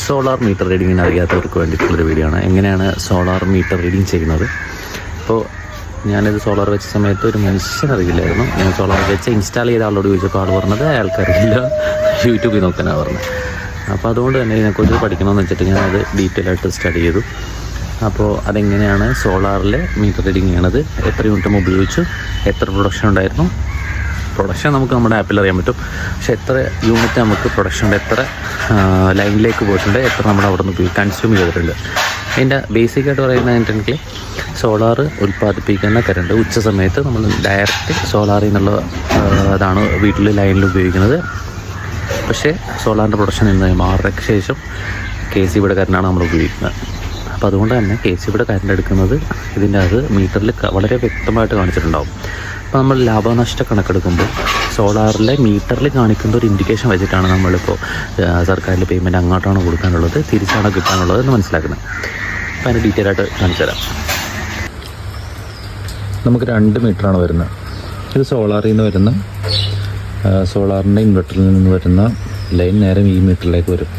Solar metre റീഡിങ്ങിന് അറിയാത്തവർക്ക് വേണ്ടിയിട്ടുള്ളൊരു video ആണ്. എങ്ങനെയാണ് സോളാർ മീറ്റർ റീഡിങ് ചെയ്യുന്നത്? അപ്പോൾ ഞാനിത് സോളാർ വെച്ച സമയത്ത് ഒരു മനുഷ്യൻ അറിയില്ലായിരുന്നു. ഞാൻ സോളാർ വെച്ച് ഇൻസ്റ്റാൾ ചെയ്ത ആളോട് ചോദിച്ചപ്പോൾ ആൾ പറഞ്ഞത് അയാൾക്കറിയില്ല യൂട്യൂബിൽ നോക്കാനാണ് പറഞ്ഞത്. അപ്പോൾ അതുകൊണ്ട് തന്നെ ഇതിനെക്കുറിച്ച് പഠിക്കണമെന്ന് വെച്ചിട്ട് ഞാനത് ഡീറ്റെയിൽ ആയിട്ട് സ്റ്റഡി ചെയ്തു. അപ്പോൾ അതെങ്ങനെയാണ് സോളാറിലെ മീറ്റർ റീഡിങ് ചെയ്യണത്? എത്ര യൂണിറ്റ് ഉപയോഗിച്ചു? എത്ര പ്രൊഡക്ഷൻ ഉണ്ടായിരുന്നു? പ്രൊഡക്ഷൻ നമുക്ക് നമ്മുടെ ആപ്പിൽ അറിയാൻ പറ്റും. പക്ഷേ എത്ര യൂണിറ്റ് നമുക്ക് പ്രൊഡക്ഷൻ ഉണ്ട് എത്ര ലൈനിലേക്ക് പോയിട്ടുണ്ട് എത്ര നമ്മൾ അവിടെ നിന്ന് കൺസ്യൂം ചെയ്തിട്ടുണ്ട്. അതിന്റെ ബേസിക്കായിട്ട് ആയിട്ട് പറയുന്നതിട്ടുണ്ടെങ്കിൽ സോളാർ ഉൽപ്പാദിപ്പിക്കുന്ന കറണ്ട് ഉച്ച സമയത്ത് നമ്മൾ ഡയറക്റ്റ് സോളാറിൽ നിന്നുള്ള അതാണ് വീട്ടിൽ ലൈനിൽ ഉപയോഗിക്കുന്നത്. പക്ഷേ സോളാറിന്റെ പ്രൊഡക്ഷൻ നിന്ന് മാറക്ക് ശേഷം കെ സി ബിയുടെ കറണ്ടാണ് നമ്മൾ ഉപയോഗിക്കുന്നത്. അപ്പോൾ അതുകൊണ്ട് തന്നെ കെ സി ബിയുടെ കറണ്ട് എടുക്കുന്നത് ഇതിന്റെ അത് മീറ്ററിൽ വളരെ വ്യക്തമായിട്ട് കാണിച്ചിട്ടുണ്ടാവും. അപ്പോൾ നമ്മൾ ലാഭനഷ്ട കണക്കെടുക്കുമ്പോൾ സോളാറിലെ മീറ്ററിൽ കാണിക്കുന്ന ഒരു ഇൻഡിക്കേഷൻ വെച്ചിട്ടാണ് നമ്മളിപ്പോൾ സർക്കാരിന്റെ പേയ്മെന്റ് അങ്ങോട്ടാണ് കൊടുക്കാനുള്ളത് തിരിച്ചാണോ കിട്ടാനുള്ളത് എന്ന് മനസ്സിലാക്കുന്നത്. അപ്പോൾ അതിന് ഡീറ്റെയിൽ ആയിട്ട് കാണിച്ചു തരാം. നമുക്ക് രണ്ട് മീറ്ററാണ് വരുന്നത്. ഇത് സോളാറിൽ നിന്ന് വരുന്ന സോളാറിന്റെ ഇൻവെർട്ടറിൽ നിന്ന് വരുന്ന ലൈൻ നേരം ഈ മീറ്ററിലേക്ക് വരും.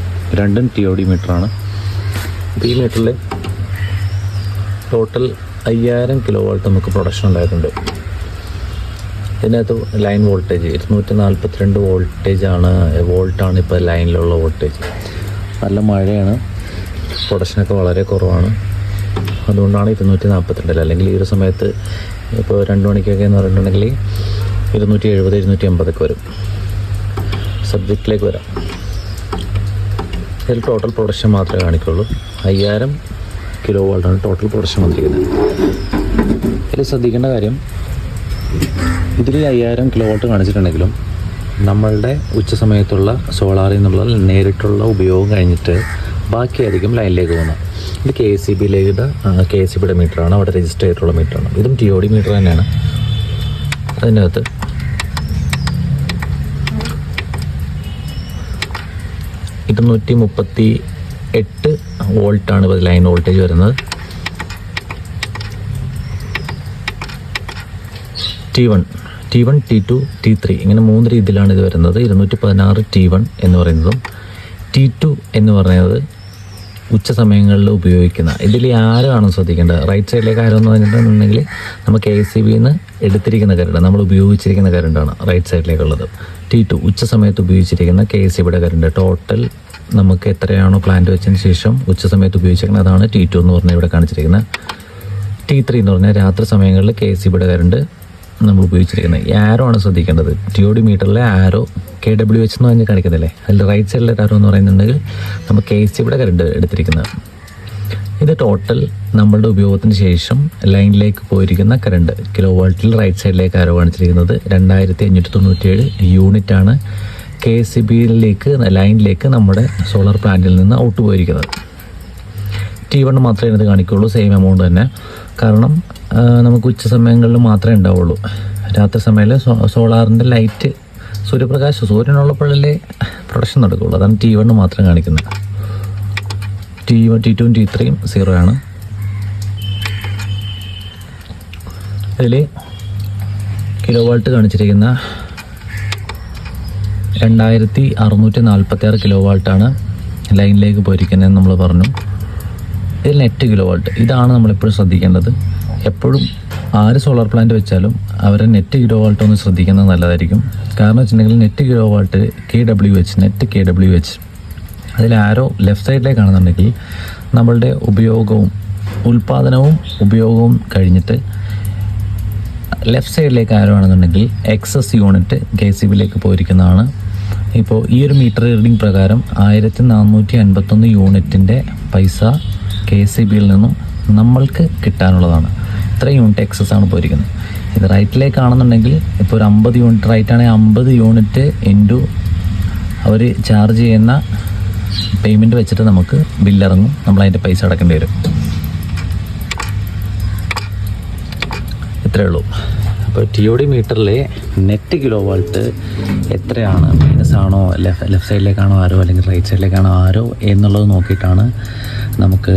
രണ്ടും ടി ഒ ഡി മീറ്ററാണ്. അപ്പോൾ ഈ മീറ്ററിൽ ടോട്ടൽ അയ്യായിരം കിലോ വോൾട്ട് നമുക്ക് പ്രൊഡക്ഷൻ ഉണ്ടായിട്ടുണ്ട്. ഇതിനകത്ത് ലൈൻ വോൾട്ടേജ് ഇരുന്നൂറ്റി നാൽപ്പത്തിരണ്ട് വോൾട്ടേജ് ആണ് വോൾട്ടാണ് ഇപ്പോൾ ലൈനിലുള്ള വോൾട്ടേജ്. നല്ല മഴയാണ് പ്രൊഡക്ഷനൊക്കെ വളരെ കുറവാണ്. അതുകൊണ്ടാണ് ഇരുന്നൂറ്റി നാൽപ്പത്തിരണ്ടിൽ അല്ലെങ്കിൽ ഈ ഒരു സമയത്ത് ഇപ്പോൾ രണ്ട് മണിക്കൊക്കെ എന്ന് പറഞ്ഞിട്ടുണ്ടെങ്കിൽ ഇരുന്നൂറ്റി എഴുപത് ഇരുന്നൂറ്റി എൺപതൊക്കെ വരും. സബ്ജക്റ്റിലേക്ക് വരാം. ഇതിൽ ടോട്ടൽ പ്രൊഡക്ഷൻ മാത്രമേ കാണിക്കുള്ളൂ. അയ്യായിരം കിലോ വോൾട്ടാണ് ടോട്ടൽ പ്രൊഡക്ഷൻ വന്നിരിക്കുന്നത്. ഇതിൽ ശ്രദ്ധിക്കേണ്ട കാര്യം ഇതിൽ അയ്യായിരം കിലോ വോൾട്ട് കാണിച്ചിട്ടുണ്ടെങ്കിലും നമ്മളുടെ ഉച്ച സമയത്തുള്ള സോളാറിൽ നിന്നുള്ള നേരിട്ടുള്ള ഉപയോഗം കഴിഞ്ഞിട്ട് ബാക്കിയായിരിക്കും ലൈനിലേക്ക് പോകുന്നത് ഇത് കെ സി ബിയിലേക്ക് കെ സി ബിയുടെ മീറ്ററാണ് അവിടെ രജിസ്റ്റർ ചെയ്തിട്ടുള്ള മീറ്ററാണ് ഇതും ടി ഒ ഡി മീറ്റർ തന്നെയാണ്. അതിനകത്ത് ഇരുന്നൂറ്റി മുപ്പത്തി എട്ട് വോൾട്ടാണ് ഇപ്പോൾ ലൈൻ വോൾട്ടേജ് വരുന്നത്. T one T one T two T three ഇങ്ങനെ മൂന്ന് രീതിയിലാണ് ഇത് വരുന്നത്. ഇരുന്നൂറ്റി പതിനാറ് ടി വൺ എന്ന് പറയുന്നതും ടി ടു എന്ന് പറയുന്നത് ഉച്ച സമയങ്ങളിൽ ഉപയോഗിക്കുന്ന. ഇതിൽ ആരാണ് ശ്രദ്ധിക്കേണ്ടത്. റൈറ്റ് സൈഡിലേക്ക് ആരോന്ന് പറഞ്ഞിട്ടുണ്ടെങ്കിൽ നമുക്ക് എ സി ബിന്ന് എടുത്തിരിക്കുന്ന കരണ്ട് നമ്മൾ ഉപയോഗിച്ചിരിക്കുന്ന കരണ്ടാണ് റൈറ്റ് സൈഡിലേക്കുള്ളത് ടി ടു ഉച്ച സമയത്ത് ഉപയോഗിച്ചിരിക്കുന്ന കെ സി ബിയുടെ കരണ്ട് ടോട്ടൽ നമുക്ക് എത്രയാണോ പ്ലാന്റ് വെച്ചതിന് ശേഷം ഉച്ച സമയത്ത് ഉപയോഗിച്ചിരിക്കുന്നത് അതാണ് ടി ടു എന്ന് പറഞ്ഞാൽ ഇവിടെ കാണിച്ചിരിക്കുന്നത്. ടി ത്രീ എന്ന് പറഞ്ഞാൽ രാത്രി സമയങ്ങളിൽ കെ സി ബിയുടെ കറണ്ട് നമ്മൾ ഉപയോഗിച്ചിരിക്കുന്നത്. ഈ ആരോ ആണ് ശ്രദ്ധിക്കേണ്ടത്. ടി മീറ്ററിലെ ആരോ കെ ഡബ്ല്യു എച്ച് എന്ന് പറഞ്ഞ് കാണിക്കുന്നില്ലേ? അതിൽ റൈറ്റ് സൈഡിലെ ആരോ എന്ന് പറയുന്നുണ്ടെങ്കിൽ നമ്മൾ കെ സി ഇവിടെ കറണ്ട് എടുത്തിരിക്കുന്നത്. ഇത് ടോട്ടൽ നമ്മളുടെ ഉപയോഗത്തിന് ശേഷം ലൈനിലേക്ക് പോയിരിക്കുന്ന കറണ്ട്. കിലോ വോൾട്ടിൽ റൈറ്റ് സൈഡിലേക്ക് ആരോ കാണിച്ചിരിക്കുന്നത് രണ്ടായിരത്തി അഞ്ഞൂറ്റി തൊണ്ണൂറ്റിയേഴ് യൂണിറ്റാണ് കെ സി ബിയിലേക്ക് ലൈനിലേക്ക് നമ്മുടെ സോളാർ പ്ലാന്റിൽ നിന്ന് ഔട്ട് പോയിരിക്കുന്നത്. ടി വൺ മാത്രമേ ഇതിനകത്ത് കാണിക്കുകയുള്ളൂ സെയിം എമൗണ്ട് തന്നെ. കാരണം നമുക്ക് ഉച്ച സമയങ്ങളിൽ മാത്രമേ ഉണ്ടാവുള്ളൂ. രാത്രി സമയങ്ങളിൽ സോ സോളാറിന്റെ ലൈറ്റ് സൂര്യപ്രകാശം സൂര്യനുള്ളപ്പോഴല്ലേ പ്രൊഡക്ഷൻ നടക്കുകയുള്ളൂ അതാണ് ടി വൺ മാത്രം കാണിക്കുന്നത്. T one T two T ത്രീയും സീറോ ആണ്. അതിൽ കിലോ വാൾട്ട് കാണിച്ചിരിക്കുന്ന രണ്ടായിരത്തി അറുന്നൂറ്റി നാൽപ്പത്തി ആറ് കിലോ വാൾട്ടാണ് ലൈനിലേക്ക് പോയിരിക്കുന്നതെന്ന് നമ്മൾ പറഞ്ഞു. ഇതിൽ നെറ്റ് കിലോ വോൾട്ട്. ഇതാണ് നമ്മളെപ്പോഴും ശ്രദ്ധിക്കേണ്ടത്. എപ്പോഴും ആര് സോളാർ പ്ലാന്റ് വെച്ചാലും അവരെ നെറ്റ് കിലോ വാൾട്ട് ഒന്ന് ശ്രദ്ധിക്കുന്നത് നല്ലതായിരിക്കും. കാരണം വെച്ചിട്ടുണ്ടെങ്കിൽ net kilo watt K W H net K W H അതിൽ ആരോ ലെഫ്റ്റ് സൈഡിലേക്കാണെന്നുണ്ടെങ്കിൽ നമ്മളുടെ ഉപയോഗവും ഉൽപാദനവും ഉപയോഗവും കഴിഞ്ഞിട്ട് ലെഫ്റ്റ് സൈഡിലേക്ക് ആരോ ആണെന്നുണ്ടെങ്കിൽ എക്സസ് യൂണിറ്റ് കെ സി ബിയിലേക്ക് പോയിരിക്കുന്നതാണ്. ഇപ്പോൾ ഈ ഒരു മീറ്റർ റീഡിംഗ് പ്രകാരം ആയിരത്തി നാനൂറ്റി അൻപത്തൊന്ന് യൂണിറ്റിന്റെ പൈസ കെ എസ് സി ബിയിൽ നിന്നും നമ്മൾക്ക് കിട്ടാനുള്ളതാണ്. ഇത്രയും യൂണിറ്റ് എക്സസ് ആണ് പോയിരിക്കുന്നത്. ഇത് റൈറ്റിലേക്കാണെന്നുണ്ടെങ്കിൽ ഇപ്പോൾ ഒരു അമ്പത് യൂണിറ്റ് റൈറ്റ് ആണെങ്കിൽ അമ്പത് യൂണിറ്റ് ഇന്റു അവർ ചാർജ് ചെയ്യുന്ന പേയ്മെന്റ് വെച്ചിട്ട് നമുക്ക് ബില്ലിറങ്ങും നമ്മൾ അതിന്റെ പൈസ അടക്കേണ്ടി വരും. ഇത്രയേ ഉള്ളൂ. അപ്പോൾ ടി ഒ ഡി മീറ്ററിലെ നെറ്റ് കിലോ വാൾട്ട് എത്രയാണ് മൈനസ് ആണോ ലെഫ്റ്റ് സൈഡിലേക്കാണോ ആരോ അല്ലെങ്കിൽ റൈറ്റ് സൈഡിലേക്കാണോ ആരോ എന്നുള്ളത് നോക്കിയിട്ടാണ് നമുക്ക്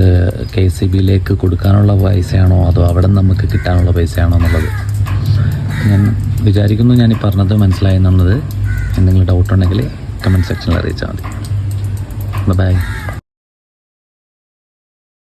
കെ സി ബിയിലേക്ക് കൊടുക്കാനുള്ള പൈസയാണോ അതോ അവിടെ നമുക്ക് കിട്ടാനുള്ള പൈസയാണോ എന്നുള്ളത്. ഞാൻ വിചാരിക്കുന്നു ഞാൻ ഈ പറഞ്ഞത് മനസ്സിലായി എന്നുള്ളത്. എന്തെങ്കിലും ഡൗട്ട് ഉണ്ടെങ്കിൽ കമന്റ് സെക്ഷനിൽ അറിയിച്ചാൽ മതി. ബൈ